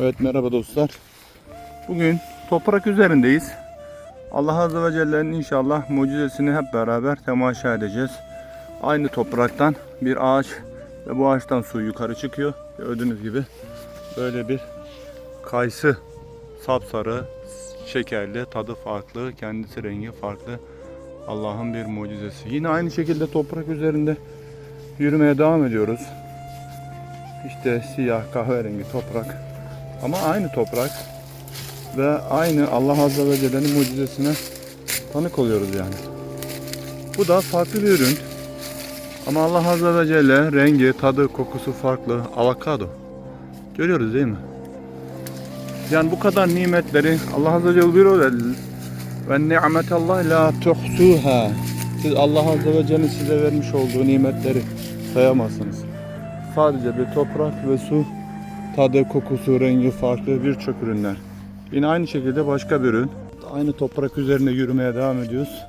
Evet merhaba dostlar. Bugün toprak üzerindeyiz. Allah Azze ve Celle'nin inşallah mucizesini hep beraber temaşa edeceğiz. Aynı topraktan bir ağaç ve bu ağaçtan su yukarı çıkıyor. Gördüğünüz gibi böyle bir kayısı sapsarı, şekerli, tadı farklı, kendisi rengi farklı. Allah'ın bir mucizesi. Yine aynı şekilde toprak üzerinde yürümeye devam ediyoruz. İşte siyah kahverengi toprak. Ama aynı toprak ve aynı Allah Azze ve Celle'nin mucizesine tanık oluyoruz yani. Bu da farklı bir ürün. Ama Allah Azze ve Celle rengi, tadı, kokusu farklı. Avokado. Görüyoruz değil mi? Yani bu kadar nimetleri Allah Azze ve Celle buyuruyor ve ni'metallah la tuhsuha. Siz Allah Azze ve Celle'nin size vermiş olduğu nimetleri sayamazsınız. Sadece bir toprak ve su tadı, kokusu, rengi farklı birçok ürünler. Yine aynı şekilde başka bir ürün. Aynı toprak üzerinde yürümeye devam ediyoruz.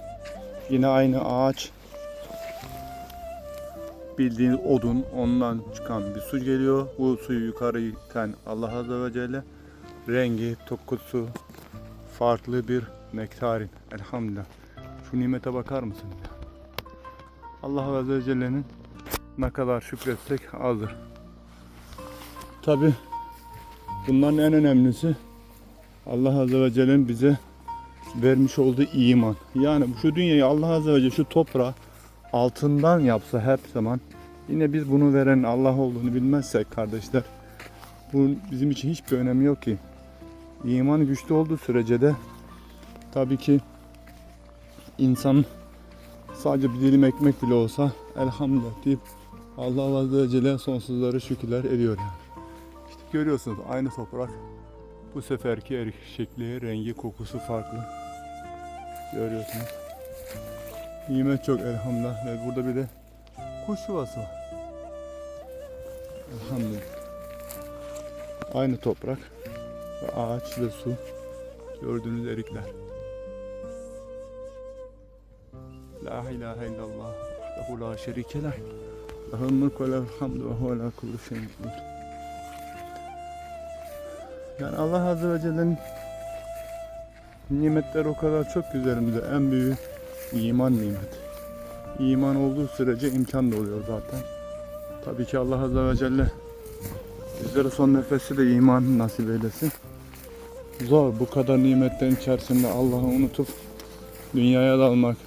Yine aynı ağaç. Bildiğiniz odun, ondan çıkan bir su geliyor. Bu suyu yukarı iten Allah Azze ve Celle. Rengi, kokusu farklı bir nektarin. Elhamdülillah. Şu nimete bakar mısın? Allah Azze ve Celle'nin ne kadar şükretsek azdır. Tabi bunların en önemlisi Allah Azze ve Celle'nin bize vermiş olduğu iman. Yani şu dünyayı Allah Azze ve Celle şu toprağı altından yapsa hep zaman yine biz bunu veren Allah olduğunu bilmezsek kardeşler bu bizim için hiçbir önemi yok ki. İman güçlü olduğu sürece de tabii ki insan sadece bir dilim ekmek bile olsa elhamdülillah deyip Allah Azze ve Celle sonsuzları şükürler ediyor yani. Görüyorsunuz aynı toprak. Bu seferki erik şekli, rengi, kokusu farklı. Görüyorsunuz. Nimet çok elhamdülillah ve burada bir de kuş yuvası var. Elhamdülillah. Aynı toprak ve ağaç ve su. Gördüğünüz erikler. La ilahe illallah. Vahdehu la şerike leh. Lehul mulku ve lehul hamdu ve huve ala kulli şeyin. Yani Allah Azze ve Celle'nin nimetleri o kadar çok ki üzerimizde. En büyüğü iman nimeti. İman olduğu sürece imkan da oluyor zaten. Tabii ki Allah Azze ve Celle bizlere son nefesi de iman nasip eylesin. Zor bu kadar nimetlerin içerisinde Allah'ı unutup dünyaya dalmak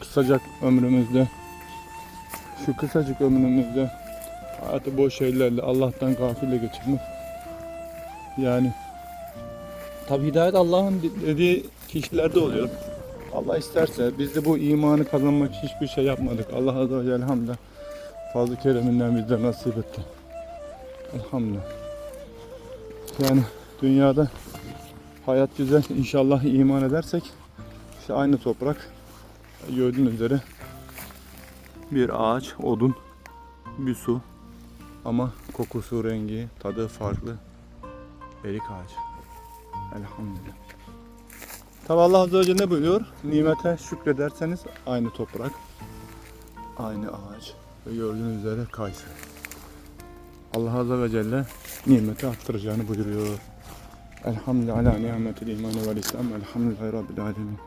kısacık ömrümüzde şu kısacık ömrümüzde hayatı boş şeylerle Allah'tan gafile geçirmek yani tabi hidayet Allah'ın dediği kişilerde oluyor. Allah isterse biz de bu imanı kazanmak için hiçbir şey yapmadık. Allah Azze ve Celle elhamdülillah fazla kereminden bize nasip etti. Elhamdülillah. Yani dünyada hayat güzel. İnşallah iman edersek işte aynı toprak gördüğünüz üzere bir ağaç, odun, bir su ama kokusu, rengi, tadı farklı. Erik ağacı. Elhamdülillah. Tabi Allah Azze ve Celle ne buyuruyor? Nimete şükrederseniz aynı toprak, aynı ağaç ve gördüğünüz üzere kayısı. Allah Azze ve Celle nimeti arttıracağını buyuruyor. Elhamdülillah ala nimetil iman ve İslam. Elhamdülillahi Rabbil alemin.